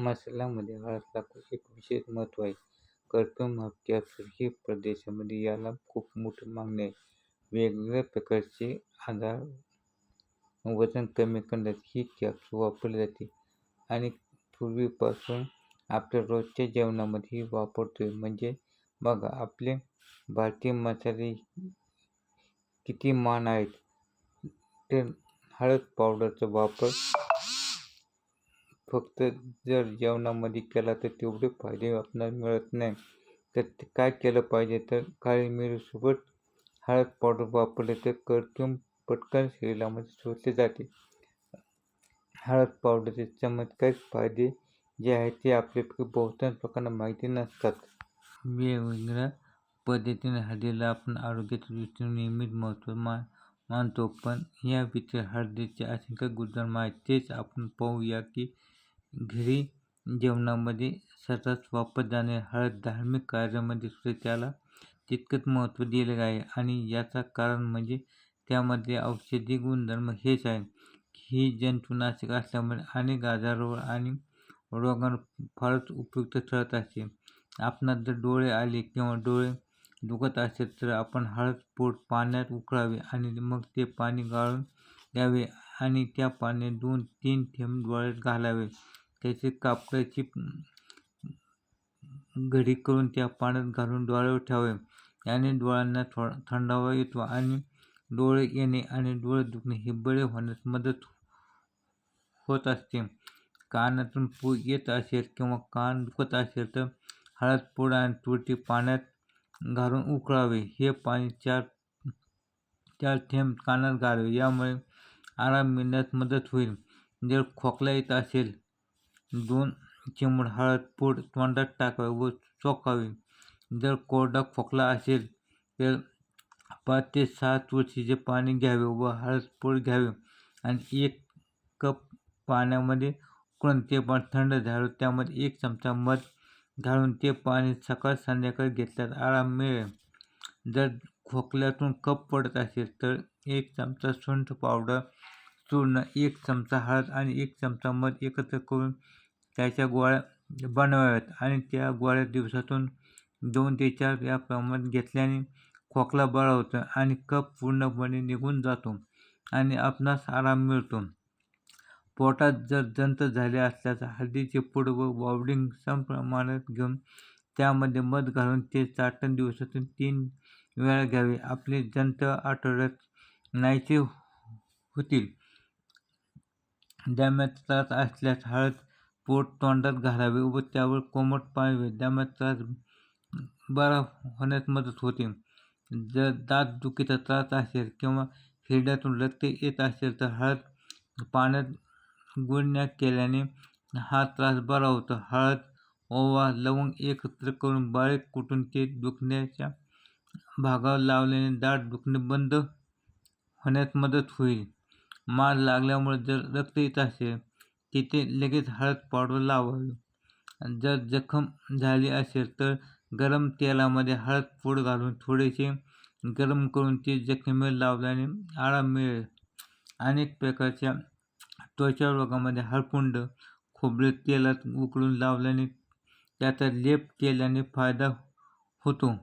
मसाल्यामध्ये हळदला एक विशेष महत्त्व आहे. कर्कम हक्क्यासारख्या प्रदेशामध्ये याला खूप मोठी मागणी आहे. वेगवेगळ्या प्रकारचे आजार वजन कमी करण्यात ही कॅप्सूल वापरली जाते आणि पूर्वीपासून आपल्या रोजच्या जेवणामध्येही वापरतोय. म्हणजे बघा आपले भारतीय मसाले किती मान आहेत. ते हळद पावडरचा वापर फक्त जर जेवणामध्ये केला तर तेवढे फायदे आपल्याला मिळत नाही. तर ते काय केलं पाहिजे तर काळी मिरीसोबत हळद पावडर वापरले तर कर्कम पटकन शरीरामध्ये शोषले जाते. हळद पावडरचे चमत्कारिक फायदे जे आहेत ते आपल्यापैकी बहुतांश लोकांना माहिती नसतात. वेगवेगळ्या पद्धतीने हळदीला आपण आरोग्याच्या दृष्टीने नेहमीच महत्त्व मानतो पण या व्यतिरिक्त हळदीचे असंख्य गुणधर्म आहेत. तेच आपण पाहूया की घरी जेवणामध्ये सर्रास वापर जाणे हळद धार्मिक कार्यामध्ये सुद्धा त्याला तितकंच महत्त्व दिलेलं आहे आणि याचा कारण म्हणजे त्यामध्ये औषधी गुणधर्म हेच आहे ही जंतुनाशक असल्यामुळे अनेक आजारावर आणि रोगांवर फारच उपयुक्त ठरत असते. आपणास जर डोळे आले किंवा डोळे दुखत असेल तर आपण हळद पोट पाण्यात उकळावे आणि मग ते पाणी गाळून द्यावे आणि त्या पाण्यात दोन तीन थेंब डोळ्यात घालावे. त्याची कापडाची घडी करून त्या पाण्यात घालून डोळ्यावर ठेवावे. याने डोळ्यांना थोडा थंडावा येतो आणि डोळे येणे आणि डोळे दुखणे हे बळे होण्यास मदत होत असते. कानातून पू येत असेल किंवा कान दुखत असेल तर हळद पूड आणि तुरटी पाण्यात घालून उकळावे. हे पाणी चार चार थेंब कानात घालावे. यामुळे आराम मिळण्यास मदत होईल. जर खोकला येत असेल दोन चिमूट हळद पूड तोंडात टाकावे व चोखावे जर कोरडा खोकला असेल तर पाच ते सहा तुळशीचे पाणी घ्यावे व हळद पूड घ्यावे आणि एक कप पाण्यामध्ये उकळून ते पाणी थंड झालं त्यामध्ये एक चमचा मध घालून ते पाणी सकाळ संध्याकाळ घेतल्यास आराम मिळेल. जर खोकल्यातून कप पडत असेल तर एक चमचा सुंठ पावडर चूर्ण, एक चमचा हळद आणि एक चमचा मध एकत्र करून त्याच्या गोळ्या बनवाव्यात आणि त्या गोळ्या दिवसातून दोन ते चार या प्रमाणात घेतल्याने खोकला बरा होतो आणि कप पूर्णपणे निघून जातो आणि आपणास आराम मिळतो. पोटात जर जंत झाले असल्यास हळदीचे पूड व वावडिंग समप्रमाणात घेऊन त्यामध्ये मध घालून ते चाटण दिवसातून तीन वेळा घ्यावे. आपले जंत आठवड्यात नाहीचे होतील. दम्याचा त्रास असल्यास हळद पोट तोंडात घालावे व त्यावर कोमट पाळावे प्यावे. दम्याचा त्रास बरा होण्यास मदत होते. जर दात दुखीचा त्रास असेल किंवा हिरड्यातून रक्त येत असेल तर हळद पाण्यात गुळण्या केल्याने हा त्रास बरा होतो. हळद, ओवा, लवंग एकत्र करून बारीक कुटून ते दुखण्याच्या भागावर लावल्याने दाट दुखणे बंद होण्यास मदत होईल. मार लागल्यामुळे जर रक्त येत असेल तिथे लगेच हळद पावडर लावावी. जर जखम झाली असेल तर गरम तेलामध्ये हळद पूड घालून थोडेसे गरम करून ते जखमेवर लावल्याने आराम मिळेल. अनेक प्रकारच्या त्वचा रोगामध्ये हळकुंड खोबरे तेलात उकळून लावल्याने त्याचा लेप केल्याने फायदा होतो.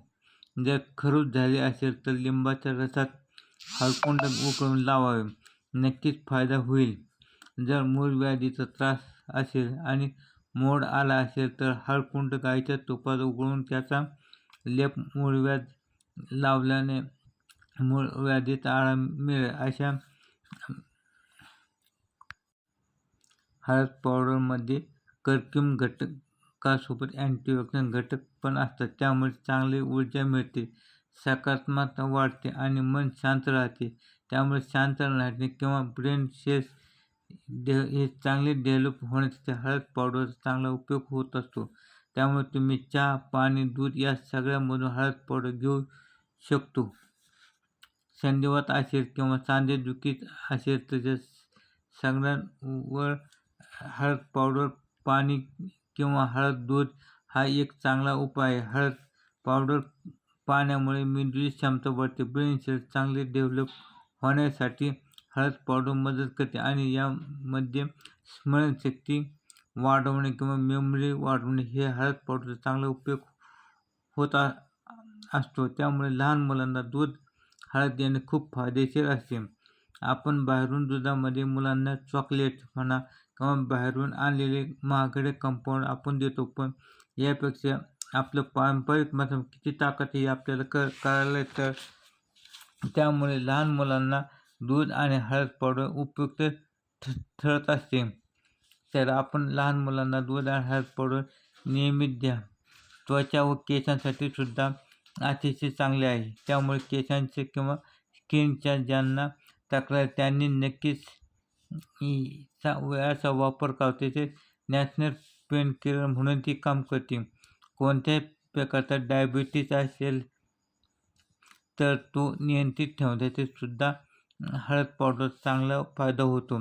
जर खरूच झाली असेल तर लिंबाच्या रसात हळकुंड उकळून लावावे. नक्कीच फायदा होईल. जर मूळव्याधीचा त्रास असेल आणि मोड आला असेल तर हळकुंड गाईच्या तुपात उकळून त्याचा लेप मूळव्याध लावल्याने मूळव्याधीत आराम मिळेल. अशा हळद पावडरमध्ये कर्क्यूमिन घटकासोबत अँटीऑक्सिडंट घटक पण असतात. त्यामुळे चांगली ऊर्जा मिळते, सकारात्मकता वाढते आणि मन शांत राहते. त्यामुळे शांत राहणे किंवा ब्रेन सेल्स हे चांगले डेव्हलप होण्यासाठी हळद पावडरचा चांगला उपयोग होत असतो. त्यामुळे तुम्ही चहा, पाणी, दूध या सगळ्यामधून हळद पावडर घेऊ शकतो. संधिवात असेल किंवा सांधेदुखी असेल तर त्या सगळ्यांवर हळद पावडर, पाणी किंवा हळद दूध हा एक चांगला उपाय आहे. हळद पावडर पाण्यामुळे मेंदूची क्षमता वाढते. ब्रेन सेल्स चांगले डेव्हलप होण्यासाठी हळद पावडर मदत करते आणि यामध्ये स्मरणशक्ती वाढवणे किंवा मेमरी वाढवणे हे हळद पावडरचा चांगला उपयोग होत असतो. त्यामुळे लहान मुलांना दूध हळद देणे खूप फायदेशीर असते. आपण बाहेरून दुधामध्ये मुलांना चॉकलेट म्हणा किंवा बाहेरून आणलेले महागडे कंपाऊंड आपण देतो पण यापेक्षा आपलं पारंपरिक किती ताकद हे आपल्याला क कळालं तर त्यामुळे लहान मुलांना दूध आणि हळद पावडर उपयुक्त ठ ठरत असते. तर आपण लहान मुलांना दूध आणि हळद पावडर नियमित द्या. त्वचा व केसांसाठी सुद्धा अतिशय चांगले आहे. त्यामुळे केसांचे किंवा स्किनच्या ज्यांना तक्रार त्यांनी नक्कीच याचा वापर करते. ते नॅशनल पेन किलर म्हणून ती काम करते. कोणत्याही प्रकारचा डायबिटीज असेल तर तो नियंत्रित ठेवण्यासाठी सुद्धा हळद पावडर चांगला फायदा होतो.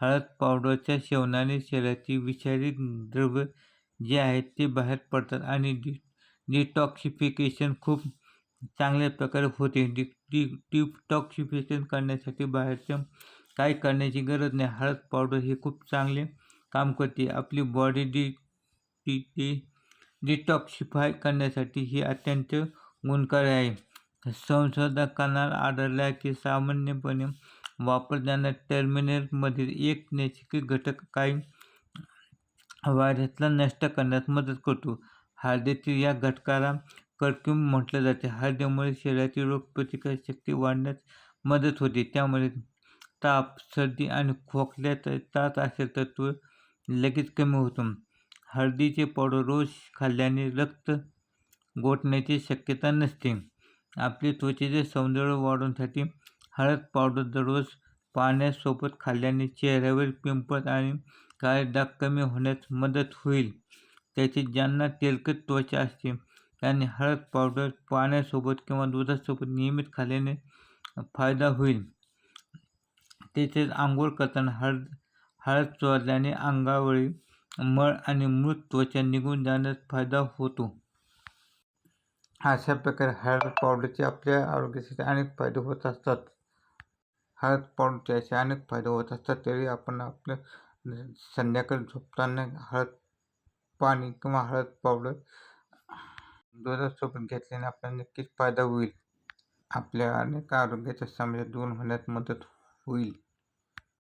हळद पावडरच्या सेवनाने शरीराची विषारी द्रव्य जे आहेत ते बाहेर पडतात आणि डि डिटॉक्सिफिकेशन खूप चांगल्या प्रकारे होते. डि डि डिटॉक्सिफिकेशन करण्यासाठी बाहेरचं काही करण्याची गरज नाही. हळद पावडर हे खूप चांगले काम करते. आपली बॉडी डि डि डि डिटॉक्सिफाय करण्यासाठी ही अत्यंत गुणकारी आहे. संशोधकांना आढळलं की सामान्यपणे वापरताना टर्मिनलमधील एक नैसर्गिक घटक काही व्हायरसला नष्ट करण्यास मदत करतो. हळदीतील या घटकाला कर्क्यूम म्हटलं जाते. हळदीमुळे शरीराची रोगप्रतिकार शक्ती वाढण्यास मदत होते. त्यामुळे ताप सर्दी आणि खोकल्यात त्रास असेल तर तो लगेच कमी होतो. हळदीचे पावडर रोज खाल्ल्याने रक्त गोठण्याची शक्यता नसते. आपले त्वचेचे सौंदर्य वाढवण्यासाठी हळद पावडर दररोज पाण्यासोबत खाल्ल्याने चेहऱ्यावर पिंपल्स आणि काळे डाग कमी होण्यास मदत होईल. त्याची ज्यांना तेलकट त्वचा असते त्यांनी हळद पावडर पाण्यासोबत किंवा दुधासोबत नियमित खाल्ल्याने फायदा होईल. तसेच आंघोळ करताना हळद हळद चोरल्याने अंगावरील मळ आणि मृत त्वचा निघून जाण्यास फायदा होतो. अशा प्रकारे हळद पावडरचे आपल्या आरोग्यासाठी अनेक फायदे होत असतात. हळद पावडरचे असे अनेक फायदे होत असतात. तरी आपण आपलं संध्याकाळी झोपताना हळद पाणी किंवा हळद पावडर दुधासोबत घेतल्याने आपल्याला नक्कीच फायदा होईल. आपल्या अनेक आरोग्याच्या समस्या दूर होण्यात मदत होईल.